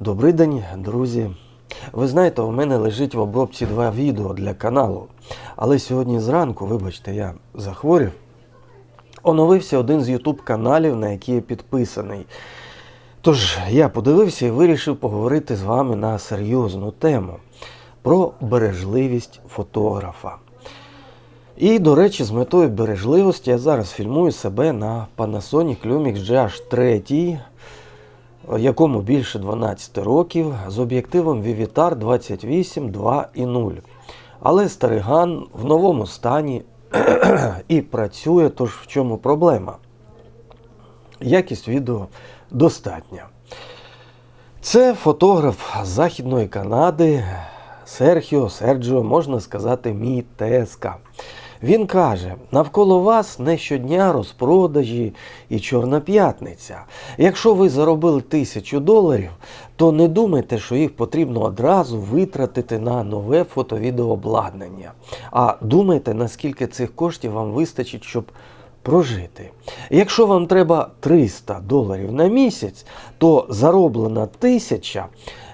Добрий день, друзі. Ви знаєте, у мене лежить в обробці два відео для каналу. Але сьогодні зранку, вибачте, я захворів, оновився один з YouTube каналів, на який я підписаний. Тож я подивився і вирішив поговорити з вами на серйозну тему про бережливість фотографа. І, до речі, з метою бережливості я зараз фільмую себе на Panasonic Lumix GH3, якому більше 12 років, з об'єктивом Vivitar 28 2.0. Але стариган в новому стані і працює, тож в чому проблема? Якість відео достатня. Це фотограф з Західної Канади Серхіо Серджіо, можна сказати, мій ТСК. Він каже: навколо вас не щодня розпродажі і Чорна п'ятниця. Якщо ви заробили тисячу доларів, то не думайте, що їх потрібно одразу витратити на нове фото-відеообладнання. А думайте, наскільки цих коштів вам вистачить, щоб прожити. Якщо вам треба 300 доларів на місяць, то зароблена тисяча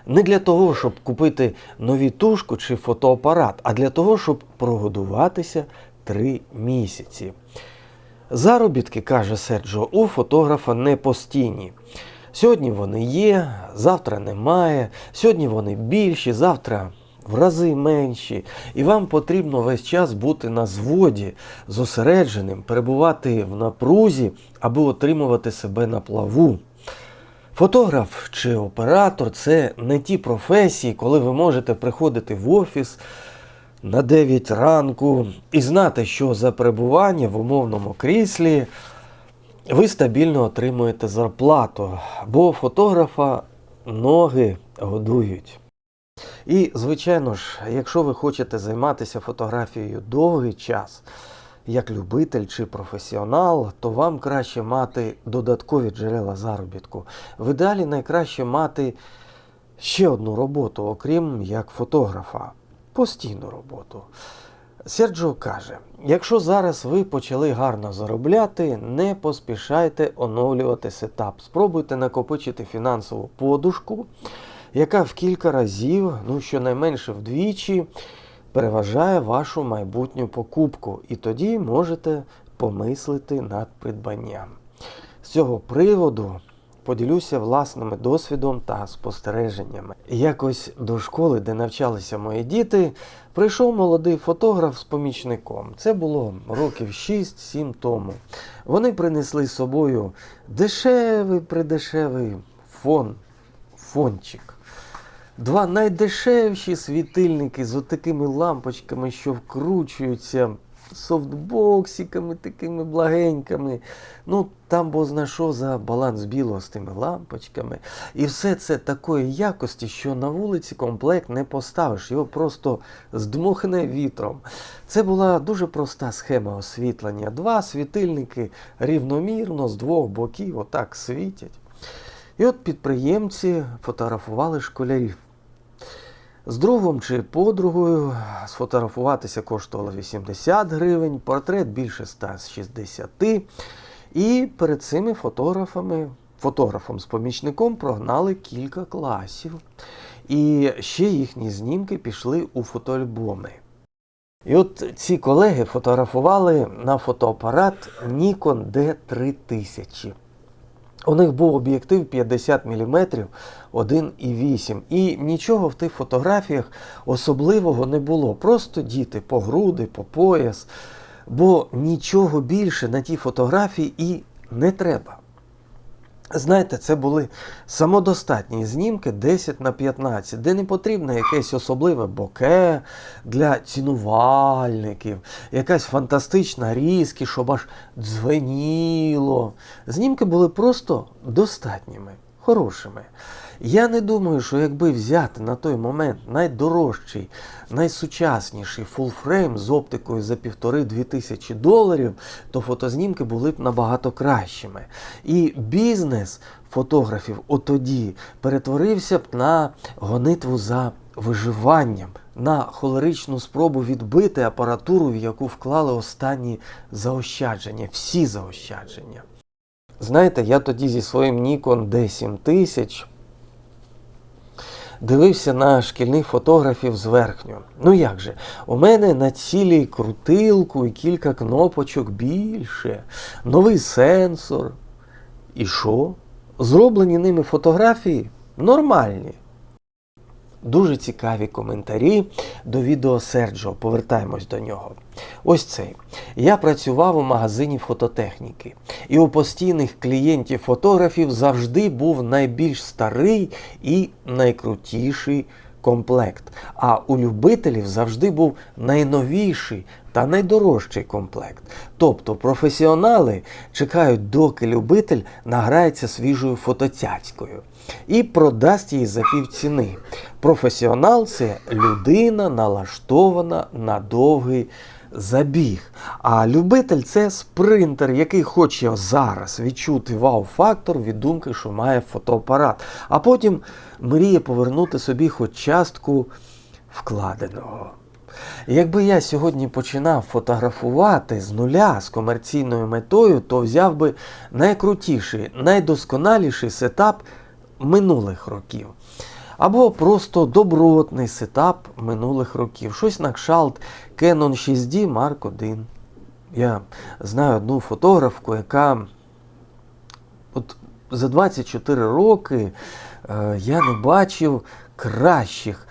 не для того, щоб купити нові тушку чи фотоапарат, а для того, щоб прогодуватися 3 місяці. Заробітки, каже Серджо, у фотографа не постійні. Сьогодні вони є, завтра немає, сьогодні вони більші, завтра в рази менші. І вам потрібно весь час бути на зводі, зосередженим, перебувати в напрузі, аби отримувати себе на плаву. Фотограф чи оператор це не ті професії, коли ви можете приходити в офіс на 9 ранку і знати, що за перебування в умовному кріслі ви стабільно отримуєте зарплату, бо фотографа ноги годують. І, звичайно ж, якщо ви хочете займатися фотографією довгий час, як любитель чи професіонал, то вам краще мати додаткові джерела заробітку. В ідеалі найкраще мати ще одну роботу, окрім як фотографа, постійну роботу. Серджо каже: якщо зараз ви почали гарно заробляти, не поспішайте оновлювати сетап. Спробуйте накопичити фінансову подушку, яка в кілька разів, ну щонайменше вдвічі, переважає вашу майбутню покупку, і тоді можете помислити над придбанням. З цього приводу поділюся власним досвідом та спостереженнями. Якось до школи, де навчалися мої діти, прийшов молодий фотограф з помічником. Це було років 6-7 тому. Вони принесли з собою дешевий придешевий фон, фончик. Два найдешевші світильники з отакими лампочками, що вкручуються, софтбоксиками такими благенькими. Ну, там бозна що за баланс білого з тими лампочками. І все це такої якості, що на вулиці комплект не поставиш, його просто здмухне вітром. Це була дуже проста схема освітлення. Два світильники рівномірно з двох боків отак світять. І от підприємці фотографували школярів. З другом чи подругою сфотографуватися коштувало 80 гривень, портрет більше 160. І перед цими фотографами, фотографом з помічником прогнали кілька класів. І ще їхні знімки пішли у фотоальбоми. І от ці колеги фотографували на фотоапарат Nikon D3000. У них був об'єктив 50 мм 1,8. І нічого в тих фотографіях особливого не було. Просто діти по груди, по пояс. Бо нічого більше на тій фотографії і не треба. Знаєте, це були самодостатні знімки 10 на 15, де не потрібно якесь особливе боке для цінувальників, якась фантастична різкість, щоб аж дзвеніло. Знімки були просто достатніми, хорошими. Я не думаю, що якби взяти на той момент найдорожчий, найсучасніший фулфрейм з оптикою за півтори-дві тисячі доларів, то фотознімки були б набагато кращими. І бізнес фотографів отоді перетворився б на гонитву за виживанням, на холеричну спробу відбити апаратуру, в яку вклали останні заощадження, всі заощадження. Знаєте, я тоді зі своїм Nikon D7000 дивився на шкільних фотографів зверхню. Ну як же, у мене на цілій крутилку і кілька кнопочок більше, новий сенсор. І що? Зроблені ними фотографії нормальні. Дуже цікаві коментарі до відео Серджо. Повертаємось до нього. Ось цей. Я працював у магазині фототехніки, і у постійних клієнтів фотографів завжди був найбільш старий і найкрутіший комплект. А у любителів завжди був найновіший та найдорожчий комплект. Тобто професіонали чекають, доки любитель награється свіжою фотоцяцькою і продасть її за півціни. Професіонал це людина налаштована на довгий забіг. А любитель це спринтер, який хоче зараз відчути вау-фактор від думки, що має фотоапарат, а потім мріє повернути собі хоч частку вкладеного. Якби я сьогодні починав фотографувати з нуля з комерційною метою, то взяв би найкрутіший, найдосконаліший сетап минулих років. Або просто добротний сетап минулих років. Щось на кшалт Canon 6D Mark I. Я знаю одну фотографку, яка от за 24 роки е, я не бачив кращих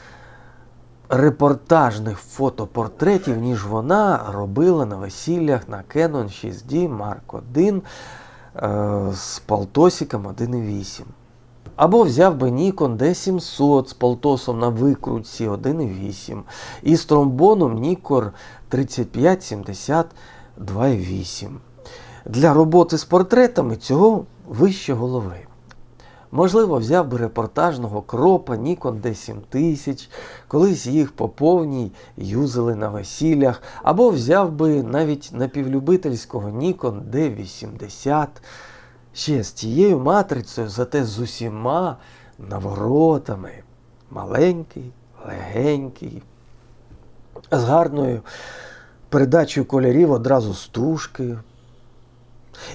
репортажних фотопортретів, ніж вона робила на весіллях на Canon 6D Mark I е, з полтосиком 1.8. Або взяв би Nikon D700 з полтосом на викрутці 1.8 і з тромбоном Nikkor 3570 2.8. Для роботи з портретами цього вище голови. Можливо, взяв би репортажного кропа Nikon D7000, колись їх по повній юзали на весіллях, або взяв би навіть напівлюбительського Nikon D80 ще з тією матрицею, зате з усіма наворотами. Маленький, легенький, з гарною передачею кольорів одразу стужки.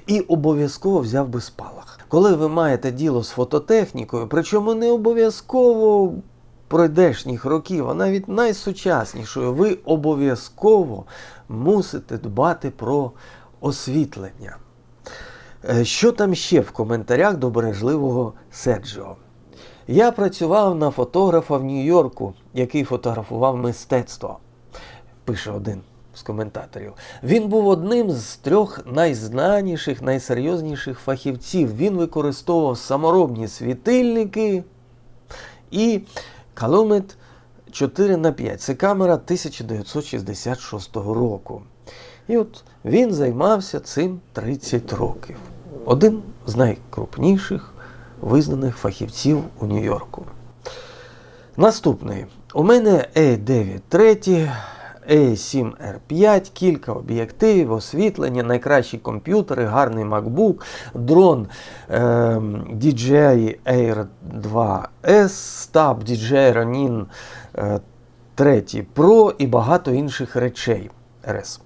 І обов'язково взяв би спалах. Коли ви маєте діло з фототехнікою, причому не обов'язково пройдешніх років, а навіть найсучаснішою, ви обов'язково мусите дбати про освітлення. Е, Що там ще в коментарях до бережливого Серджіо? Я працював на фотографа в Нью-Йорку, який фотографував мистецтво, пише один з коментаторів. Він був одним з трьох найзнаніших, найсерйозніших фахівців. Він використовував саморобні світильники і Calumet 4 на 5 Це камера 1966 року. І от він займався цим 30 років. Один з найкрупніших визнаних фахівців у Нью-Йорку. Наступний. У мене A9 III, A7R5, кілька об'єктивів, освітлення, найкращі комп'ютери, гарний MacBook, дрон е, DJI Air 2S, стаб DJI Ronin е, 3 Pro і багато інших речей. RS.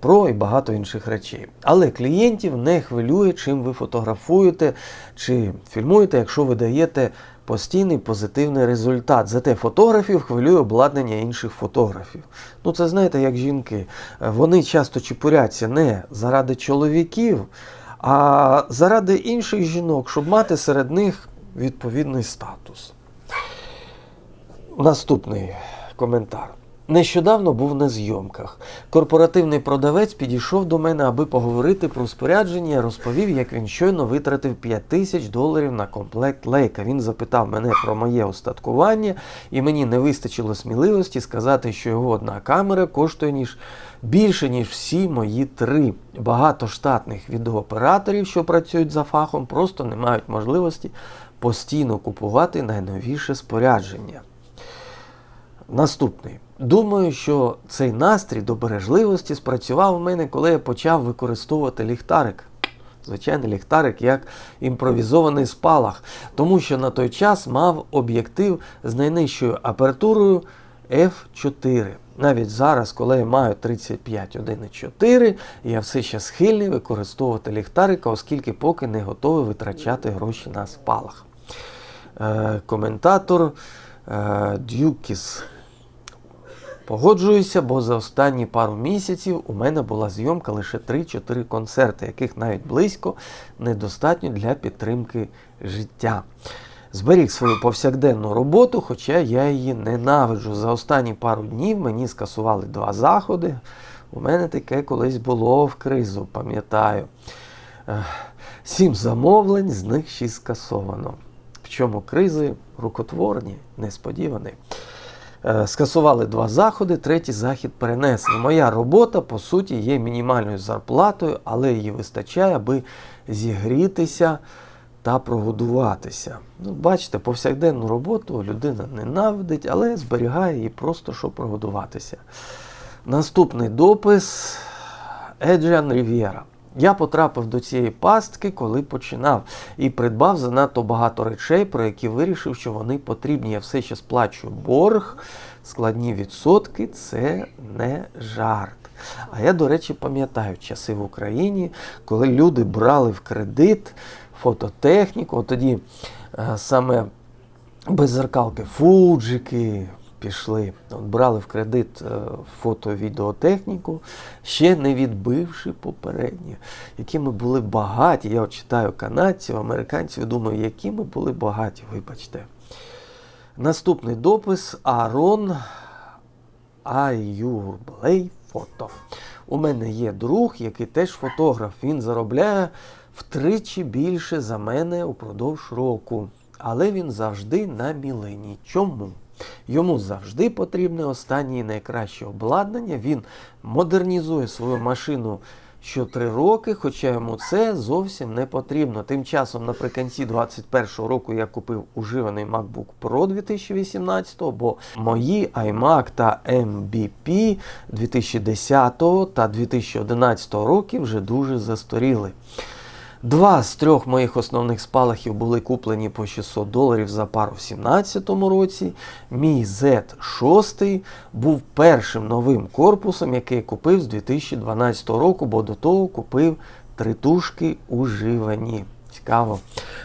Про і багато інших речей. Але клієнтів не хвилює, чим ви фотографуєте чи фільмуєте, якщо ви даєте постійний позитивний результат. Зате фотографів хвилює обладнання інших фотографів. Ну, це знаєте, як жінки. Вони часто чіпуряться не заради чоловіків, а заради інших жінок, щоб мати серед них відповідний статус. Наступний коментар. Нещодавно був на зйомках. Корпоративний продавець підійшов до мене, аби поговорити про спорядження. Розповів, як він щойно витратив 5 тисяч доларів на комплект лейка. Він запитав мене про моє остаткування, і мені не вистачило сміливості сказати, що його одна камера коштує ніж більше, ніж всі мої три. Багато штатних відеооператорів, що працюють за фахом, просто не мають можливості постійно купувати найновіше спорядження. Наступний. Думаю, що цей настрій до бережливості спрацював у мене, коли я почав використовувати ліхтарик. Звичайний ліхтарик як імпровізований спалах, тому що на той час мав об'єктив з найнижчою апертурою F4. Навіть зараз, коли я маю 35 1.4, я все ще схильний використовувати ліхтарика, оскільки поки не готовий витрачати гроші на спалах. Е, коментатор е, Дюкіс. Погоджуюся, бо за останні пару місяців у мене була зйомка лише 3-4 концерти, яких навіть близько недостатньо для підтримки життя. Зберіг свою повсякденну роботу, хоча я її ненавиджу. За останні пару днів мені скасували два заходи. У мене таке колись було в кризу, пам'ятаю. Сім замовлень, з них шість скасовано. Причому кризи рукотворні, несподівані. Е, Скасували два заходи, третій захід перенесли. Моя робота, по суті, є мінімальною зарплатою, але її вистачає, аби зігрітися та прогодуватися. Ну, бачите, повсякденну роботу людина ненавидить, але зберігає її просто, щоб прогодуватися. Наступний допис Еджіан Рів'єра. Я потрапив до цієї пастки, коли починав, і придбав занадто багато речей, про які вирішив, що вони потрібні. Я все ще сплачую борг, складні відсотки це не жарт. А я, до речі, пам'ятаю часи в Україні, коли люди брали в кредит фототехніку, от тоді е, саме беззеркалки, фуджики пішли, брали в кредит е, фото-відеотехніку, ще не відбивши попередні, які ми були багаті. Я от читаю канадців, американців думаю, які ми були багаті, вибачте. Наступний допис Арон Аюрблей фото. У мене є друг, який теж фотограф. Він заробляє втричі більше за мене упродовж року. Але він завжди на мілені. Чому? Йому завжди потрібне останнє і найкраще обладнання. Він модернізує свою машину що три роки, хоча йому це зовсім не потрібно. Тим часом, наприкінці 2021 року, я купив уживаний MacBook Pro 2018, бо мої iMac та MBP 2010 та 2011 років вже дуже застаріли. Два з трьох моїх основних спалахів були куплені по 600 доларів за пару в 2017 році. Мій Z6 був першим новим корпусом, який я купив з 2012 року, бо до того купив три тушки уживані. Цікаво.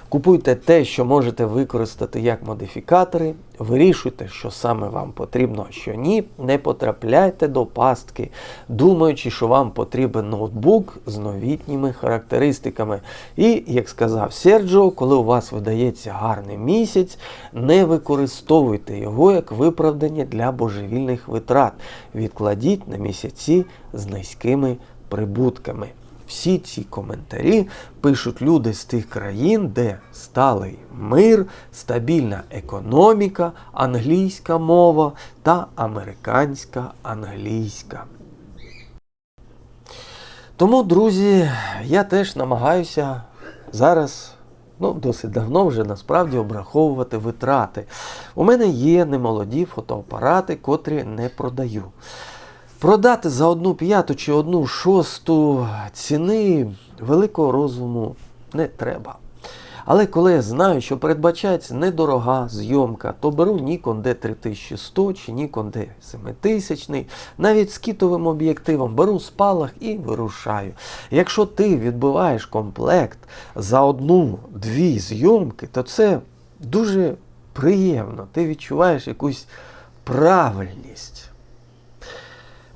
Купуйте те, що можете використати як модифікатори. Вирішуйте, що саме вам потрібно, а що ні. Не потрапляйте до пастки, думаючи, що вам потрібен ноутбук з новітніми характеристиками. І, як сказав Серджо, коли у вас видається гарний місяць, не використовуйте його як виправдання для божевільних витрат. Відкладіть на місяці з низькими прибутками. Всі ці коментарі пишуть люди з тих країн, де сталий мир, стабільна економіка, англійська мова та американська англійська. Тому, друзі, я теж намагаюся зараз, ну, досить давно вже насправді обраховувати витрати. У мене є немолоді фотоапарати, котрі не продаю. Продати за одну п'яту чи одну шосту ціни великого розуму не треба. Але коли я знаю, що передбачається недорога зйомка, то беру Nikon D3100 чи Nikon D7000, навіть з кітовим об'єктивом беру спалах і вирушаю. Якщо ти відбиваєш комплект за одну-дві зйомки, то це дуже приємно. Ти відчуваєш якусь правильність.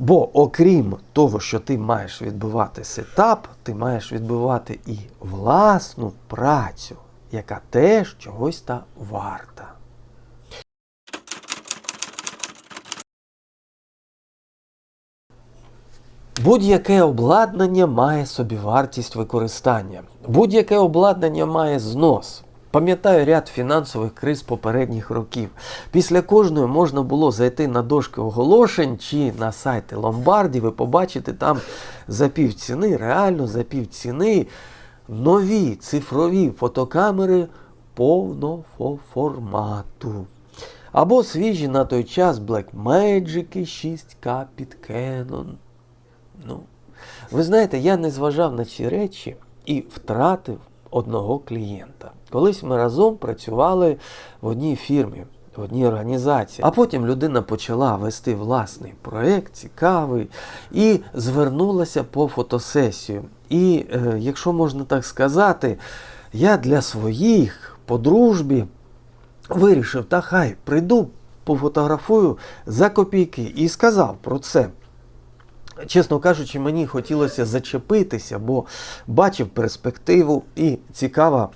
Бо окрім того, що ти маєш відбивати сетап, ти маєш відбивати і власну працю, яка теж чогось та варта. Будь-яке обладнання має собівартість використання. Будь-яке обладнання має знос. Пам'ятаю ряд фінансових криз попередніх років. Після кожної можна було зайти на дошки оголошень чи на сайти ломбардів і побачити там за пів ціни, реально за пів ціни нові цифрові фотокамери повного формату. Або свіжі на той час Blackmagic 6K під Canon. Ну, ви знаєте, я не зважав на ці речі і втратив одного клієнта. Колись ми разом працювали в одній фірмі, в одній організації. А потім людина почала вести власний проєкт, цікавий, і звернулася по фотосесію. І, е, якщо можна так сказати, я для своїх по дружбі вирішив, та хай прийду, пофотографую за копійки і сказав про це. Чесно кажучи, мені хотілося зачепитися, бо бачив перспективу і цікава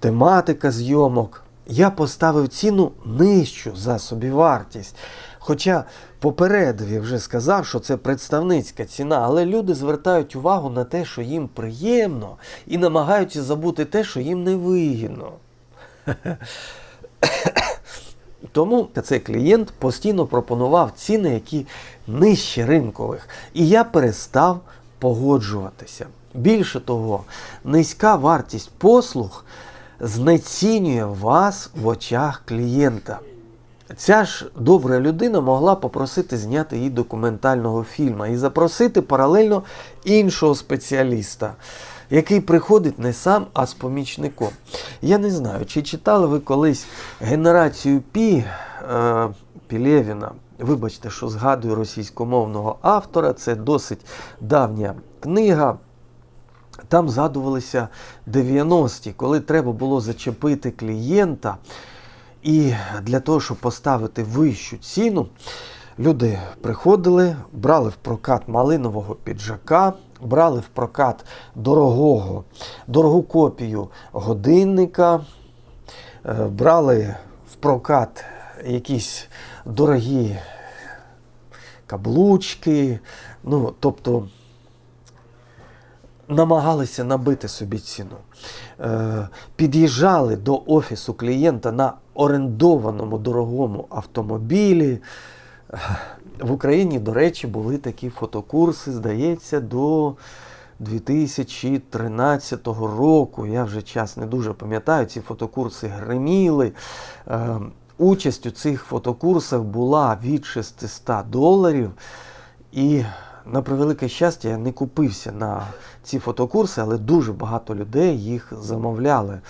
тематика зйомок. Я поставив ціну нижчу за собівартість. Хоча попередив я вже сказав, що це представницька ціна, але люди звертають увагу на те, що їм приємно, і намагаються забути те, що їм не вигідно. Тому цей клієнт постійно пропонував ціни, які нижче ринкових. І я перестав погоджуватися. Більше того, низька вартість послуг знецінює вас в очах клієнта. Ця ж добра людина могла попросити зняти її документального фільму і запросити паралельно іншого спеціаліста, який приходить не сам, а з помічником. Я не знаю, чи читали ви колись генерацію Пі е, Пілєвіна. Вибачте, що згадую російськомовного автора, це досить давня книга. Там згадувалися 90-ті, коли треба було зачепити клієнта. І для того, щоб поставити вищу ціну, люди приходили, брали в прокат малинового піджака, брали в прокат дорогого, дорогу копію годинника, е, брали в прокат якісь дорогі каблучки. Ну, тобто намагалися набити собі ціну. Е, Під'їжджали до офісу клієнта на орендованому дорогому автомобілі. В Україні, до речі, були такі фотокурси, здається, до 2013 року. Я вже час не дуже пам'ятаю, ці фотокурси гриміли. Е, Участь у цих фотокурсах була від 600 доларів. І на превелике щастя, я не купився на ці фотокурси, але дуже багато людей їх замовляли.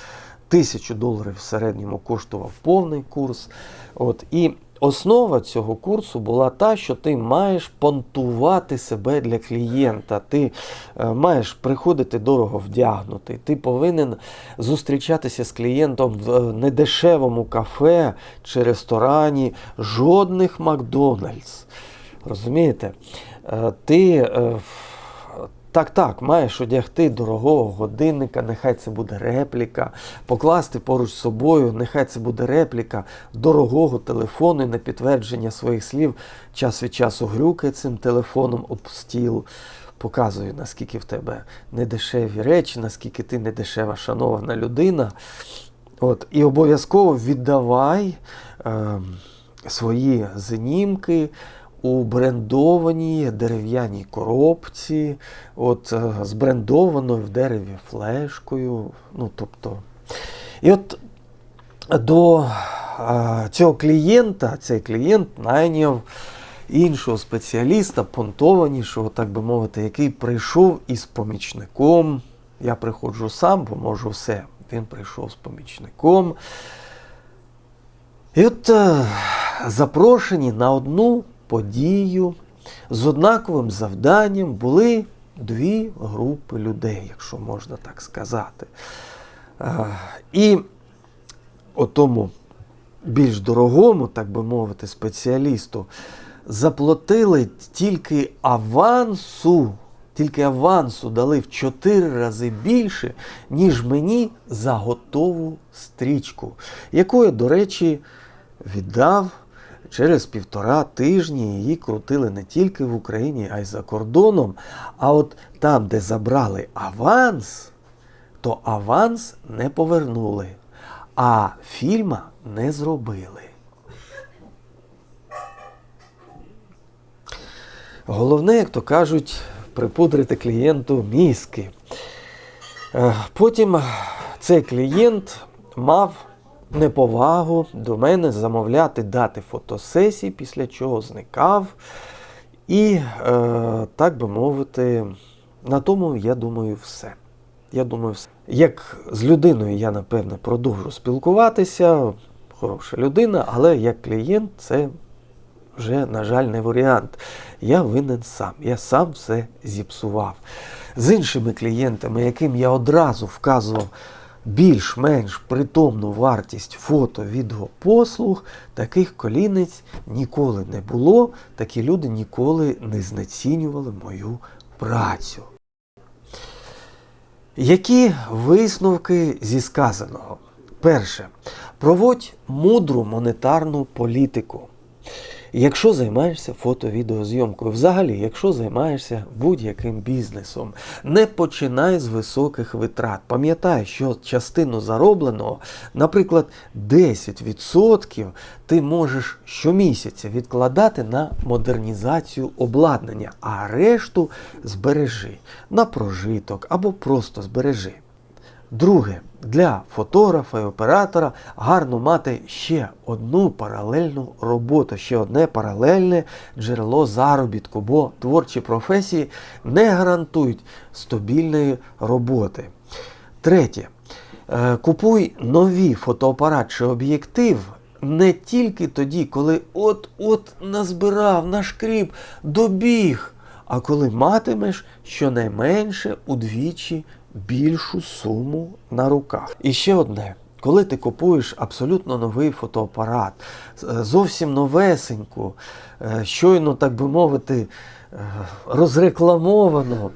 Тисячу доларів в середньому коштував повний курс. От. І основа цього курсу була та, що ти маєш понтувати себе для клієнта. Ти е, маєш приходити дорого вдягнутий. Ти повинен зустрічатися з клієнтом в е, недешевому кафе чи ресторані, жодних Макдональдс. Розумієте? Е, Ти е, так, так, маєш одягти дорогого годинника, нехай це буде репліка, покласти поруч з собою, нехай це буде репліка дорогого телефону і на підтвердження своїх слів час від часу грюкає цим телефоном об стіл. Показує, наскільки в тебе недешеві речі, наскільки ти недешева шанована людина. От, І обов'язково віддавай е, свої знімки у брендованій дерев'яній коробці, от е, з в дереві флешкою. Ну, тобто, І от до е, цього клієнта цей клієнт найняв іншого спеціаліста, понтованішого, так би мовити, який прийшов із помічником. Я приходжу сам, бо можу все. Він прийшов з помічником. І от е, запрошені на одну подію з однаковим завданням були дві групи людей, якщо можна так сказати. І отому більш дорогому, так би мовити, спеціалісту заплатили тільки авансу. Тільки авансу дали в 4 рази більше, ніж мені за готову стрічку, яку я, до речі, віддав через півтора тижні. Її крутили не тільки в Україні, а й за кордоном. А от там, де забрали аванс, то аванс не повернули, а фільма не зробили. Головне, як то кажуть, припудрити клієнту мізки. Е, Потім цей клієнт мав неповагу до мене замовляти дати фотосесії, після чого зникав. І, е, так би мовити, на тому, я думаю, все. Я думаю, все. Як з людиною я, напевне, продовжу спілкуватися, хороша людина, але як клієнт це вже, на жаль, не варіант. Я винен сам. Я сам все зіпсував. З іншими клієнтами, яким я одразу вказував більш-менш притомну вартість фото-відеопослуг, таких колінець ніколи не було, такі люди ніколи не знецінювали мою працю. Які висновки зі сказаного? Перше. Проводь мудру монетарну політику. Якщо займаєшся фото-відеозйомкою, взагалі, якщо займаєшся будь-яким бізнесом, не починай з високих витрат. Пам'ятай, що частину заробленого, наприклад, 10% ти можеш щомісяця відкладати на модернізацію обладнання, а решту збережи на прожиток або просто збережи. Друге, для фотографа і оператора гарно мати ще одну паралельну роботу, ще одне паралельне джерело заробітку, бо творчі професії не гарантують стабільної роботи. Третє, е, купуй нові фотоапарат чи об'єктив не тільки тоді, коли от-от назбирав, нашкріп, добіг, а коли матимеш щонайменше удвічі більшу суму на руках. І ще одне. Коли ти купуєш абсолютно новий фотоапарат, е, зовсім новесеньку, е, щойно, так би мовити, е, розрекламовану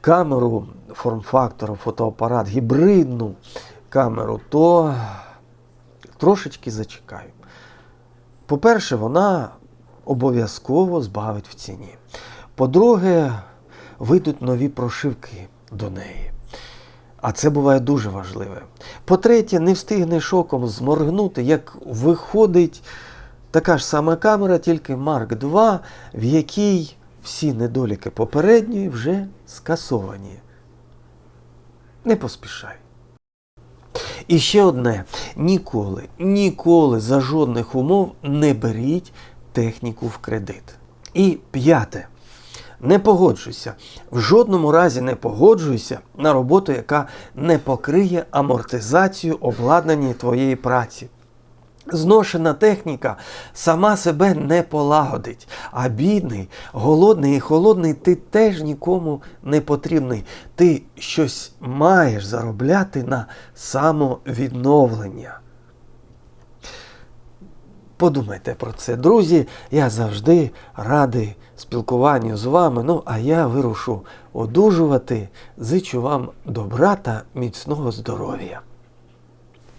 камеру форм-фактора, фотоапарат, гібридну камеру, то трошечки зачекаю. По-перше, вона обов'язково збавить в ціні. По-друге, вийдуть нові прошивки до неї. А це буває дуже важливе. По-третє, не встигне шоком зморгнути, як виходить така ж сама камера, тільки Mark II, в якій всі недоліки попередньої вже скасовані. Не поспішай. І ще одне: ніколи, ніколи за жодних умов не беріть техніку в кредит. І п'яте. Не погоджуйся. В жодному разі не погоджуйся на роботу, яка не покриє амортизацію обладнання твоєї праці. Зношена техніка сама себе не полагодить, а бідний, голодний і холодний ти теж нікому не потрібний. Ти щось маєш заробляти на самовідновлення. Подумайте про це, друзі. Я завжди радий спілкуванню з вами. Ну, а я вирушу одужувати. Зичу вам добра та міцного здоров'я.